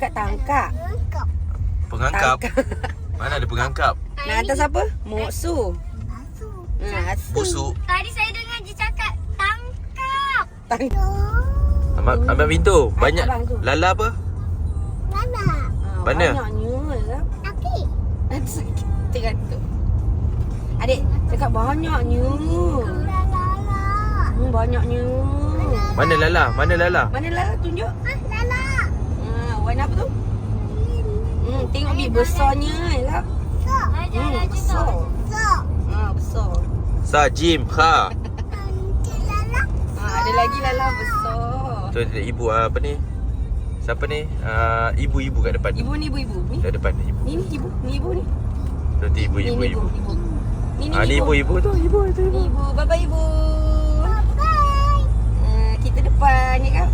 Cakap tangkap. Pengangkap. Mana ada pengangkap? Nak atas apa? Moksu. Hmm. Busuk. Tadi saya dengar dia cakap tangkap. Tangkap. Ambil, ambil pintu. Banyak. abang tu. Lala apa? Mana? Ah, Mana? Banyaknya lah. Tapi sakit. Tergantung. Adik, cakap banyaknya. Lala. Hmm, banyaknya. Mana Lala? Mana Lala? Mana lah tunjuk? Ah, Lala. Ha, warna apa tu? Bi besarnya lah. So. Hmm, besar. So. Ha, besar. Sa Jim Kha. Nanti Lala. Ha, ada lagi lala besar. Tu ada ibu ah, apa ni? Siapa ni? Ah, ibu-ibu kat depan. Ibu ni ibu ibu. Ni. Kat depan ni ibu. Ni ni ibu, ni ibu ni. Nanti ibu Ni ibu ni ibu. ibu. Ni ni Ah ni ibu ibu tu ibu tu ibu. Ni ibu, bye bye ibu. Bye. Ha, kita depan ni kan.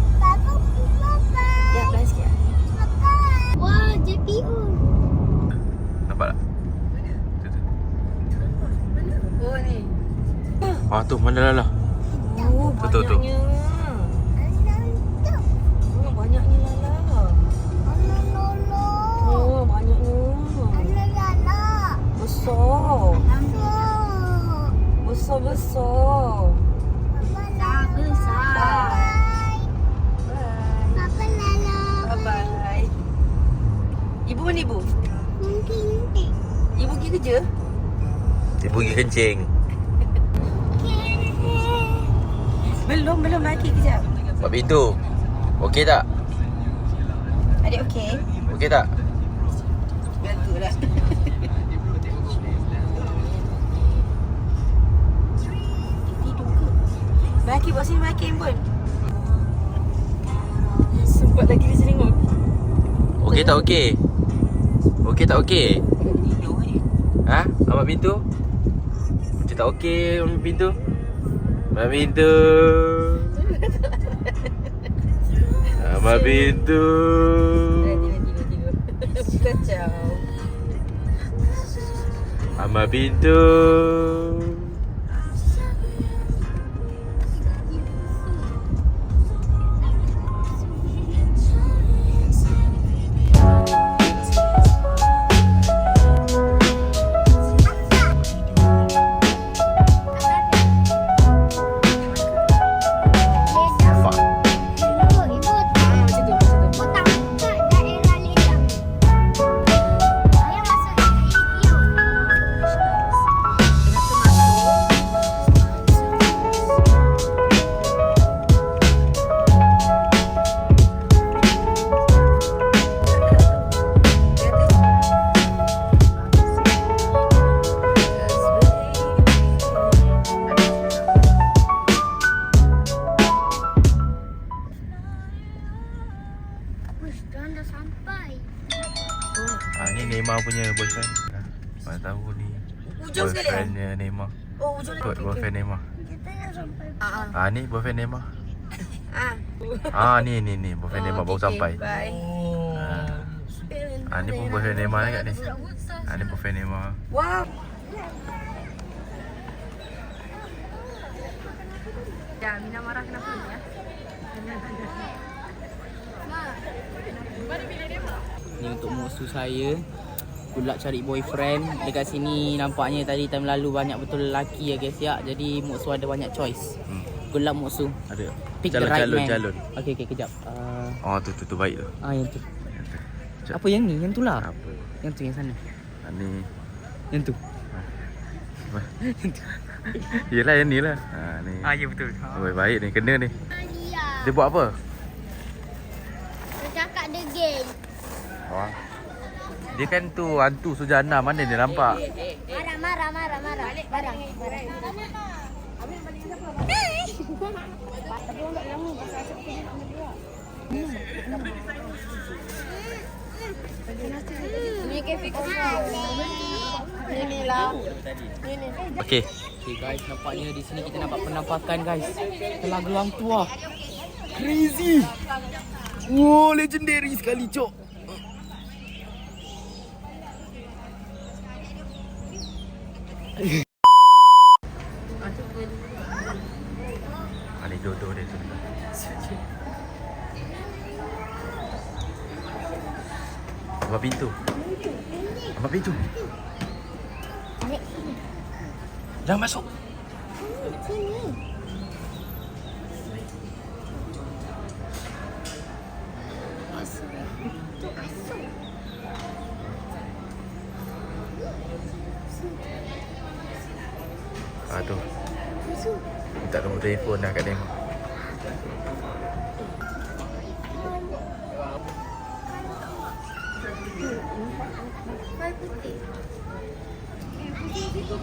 Tu mana Lala? Oh, Betul, tu. banyaknya. Oh, banyaknya lala. Oh, banyaknya. Besar. Besar-besar. Bye. Bye-bye. Ibu mana ibu? Ibu pergi kerja? Ibu pergi kencing. Belum, belum lagi kejap. Buat pintu. Okey tak? Adik okey? Okey tak? Lah. Ke? Maki buat sini Maki pun. Sempat lagi dia selingut. Okey tak okey? Okey tak okey? Ni. Ha? Ambil pintu? Macam tak okey ambil pintu? Ambil pintu. Ambil pintu. Tidur, tidur, tidur. Kacau. Ambil pintu. Ah, Ah ni boyfriend Neymar. ah. Ah ni ni ni boyfriend Neymar baru okey, sampai. Bye. Ah ni pun boyfriend Neymar dekat ni. Ah ni boyfriend Neymar. Wow. Ya, Mina marah kenapa ni ya? Ni untuk musuh saya Pulak cari boyfriend Dekat sini nampaknya tadi time lalu banyak betul lelaki ya guys ya Jadi musuh ada banyak choice Hmm. Good luck musuh Ada. Pick Calon the right calon man calon. Okay okay kejap uh, Oh tu tu tu baik tu. Ah yang tu Sekejap. Apa yang ni? Yang tu lah Apa? Yang tu yang sana Ah, ni. Yang tu Yelah yang ni lah. Ha ni. Ah ya betul Baik baik ni kena ni. Dia buat apa? Cakap dia gay. Wah. Dia kan tu hantu sujana mana dia nampak? Marah, marah, marah, marah. Marah, marah. Ni kafe Ni lah. Okey. Okay guys nampaknya di sini kita nampak penampakan guys Telah gelang tua Crazy Wow legendary sekali cok Ah ni jodoh dia tu. Nampak pintu. Nampak pintu. Jangan masuk. Sini.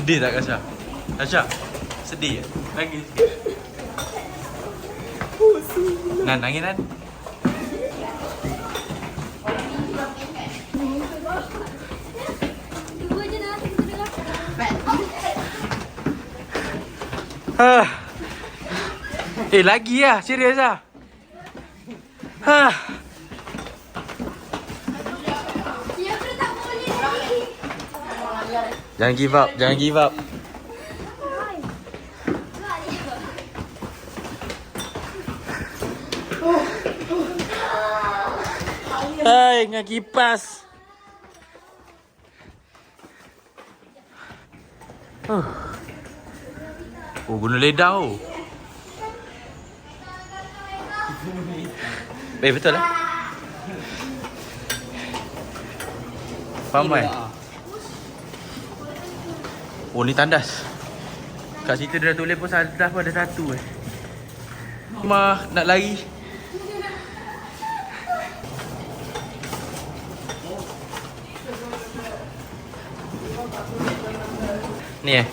Sedih tak Kasha? Kasha, sedih ya? Lagi sikit. Nan, nangis Nan? Ah. Eh lagi lah, serius lah. Ha. Jangan give up, jangan give up. Hai, dengan kipas. Oh, guna lidah oh. Eh betul lah. Faham kan? Oh ni tandas. Kat situ dia dah tulis pun tandas pun ada satu eh. Mah nak lari. Ni eh.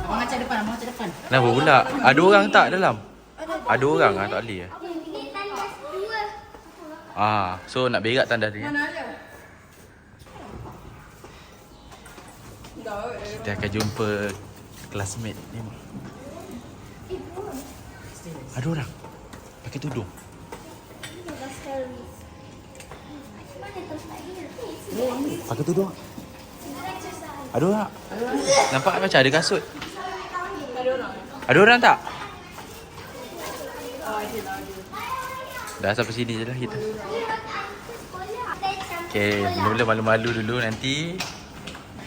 Abang acak depan, abang acak depan. Kenapa pula? Ada orang tak dalam? Ada orang ah tak boleh eh. Ini tandas dua. Ah, so nak berak tandas dia. Kita akan jumpa classmate ni. Ada orang pakai tudung. Pakai tudung. Ada orang. Nampak macam ada kasut. Ada orang tak? Dah sampai sini je lah kita. Okay, mula-mula malu-malu dulu nanti.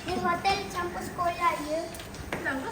Di hotel campur sekolah ya.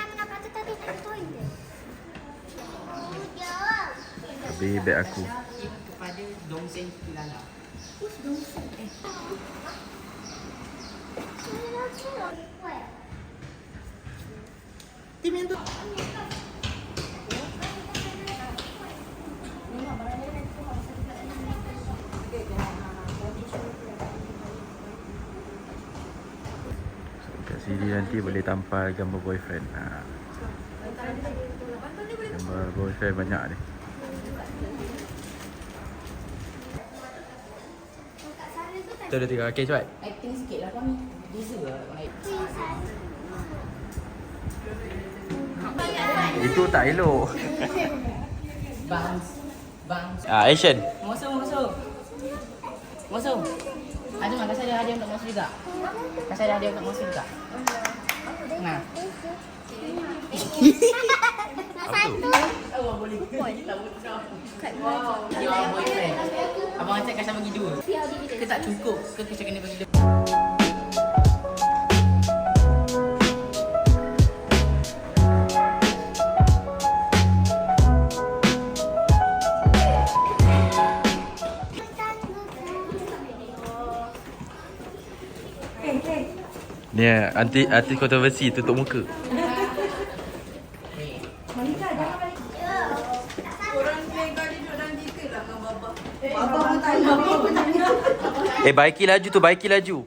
nak nak kata tadi nak toilet. Oh, jawab. Habis beg aku. Kepada Dongseng Kilala. Tim yang tu. Sini nanti boleh tampal gambar boyfriend. Ha. Gambar boyfriend banyak ni. Kita ada tiga. Okay, cepat. Acting sikit lah kami. Lah. Itu tak elok. Bounce. Bounce. Ah, action. Musuh, musuh. Musuh. Ada mak kasih ada hadiah untuk musuh juga. Kasih ada hadiah untuk musuh juga. Nah. Apa tu? Your boyfriend. Abang Acik kasih bagi dua. Ke tak cukup? Ke kita kena bagi dua? Ni anti artis kontroversi tutup muka. Eh baiki laju tu, baiki laju.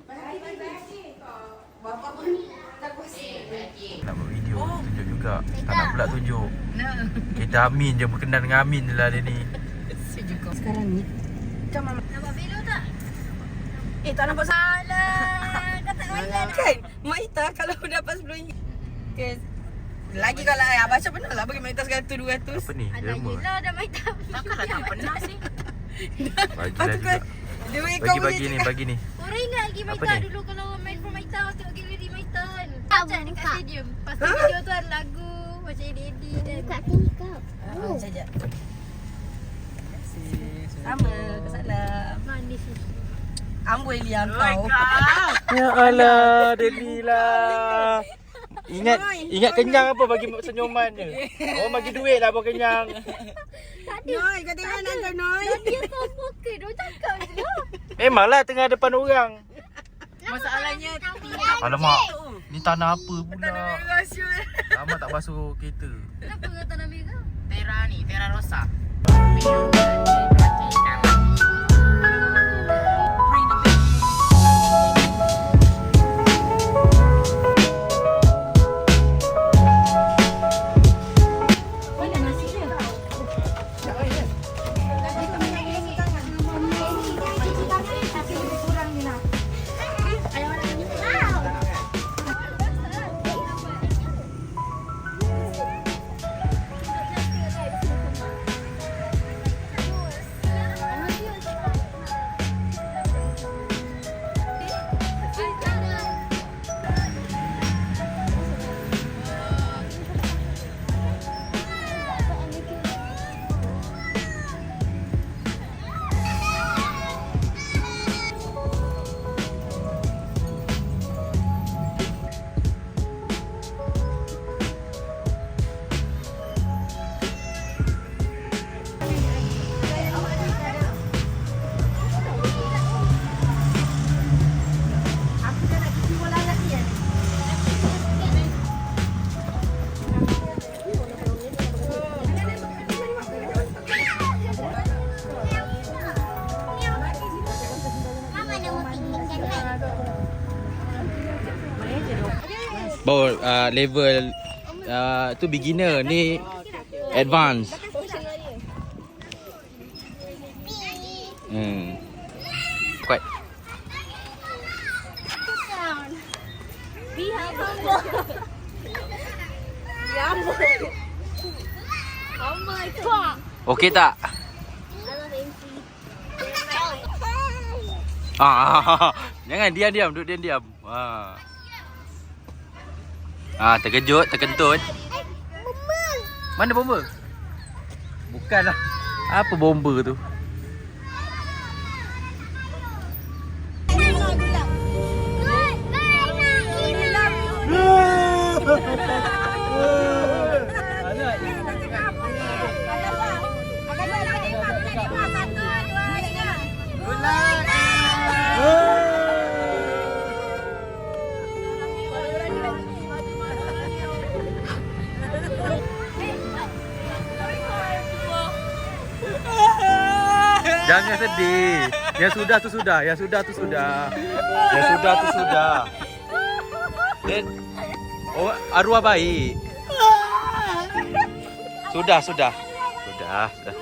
Nak buat video, tunjuk juga. Tak nak pula tunjuk. Kita Amin je berkenan dengan Amin je lah dia ni. Sekarang ni. Macam mama. Nampak video tak? Eh tak nampak salah. Alah, tak mainan. Kan? Mak Ita kalau dapat RM10. Okay. Lagi kalau ayah baca benar lah bagi Mak Ita sekarang tu 200. Apa ni? Alah, Derma. yelah dah main tak. Takkanlah tak pernah sih. Bagi lah juga. bagi Bagi bagi ni, bagi ni. Orang ingat lagi Maita ni? dulu kalau main from Maita tengok galeri Maita kan. Ah, Macam dekat stadium. Lepas tu video tu ada lagu macam edit-edit dan Buka tinggi kau. Oh. Sekejap. Sama, kesalam. manis ni. Amboi liang kau. Ya Allah, Delila. Ingat ingat kenyang apa bagi senyuman je. Oh bagi duit lah buat kenyang. Noi, kau tengok anak kau Noi. Dia? Dia cakap je lah. Memanglah tengah depan orang. Masalahnya Alamak, ni tanah apa pula? rahsia. Lama tak basuh kereta. Kenapa kau tanah merah? Tera ni, Tera Rosa. Uh, level uh, tu beginner ni advance. Hmm. Kuat. Okey tak? Ah, jangan diam-diam, duduk diam-diam. Ha. Ah, terkejut, terkentut. Mana bomba? Bukanlah. Apa bomba tu? Jangan sedih. Yang sudah tu sudah. Yang sudah tu sudah. Yang sudah tu sudah. Dan oh, arwah baik. Sudah, sudah. Sudah, sudah.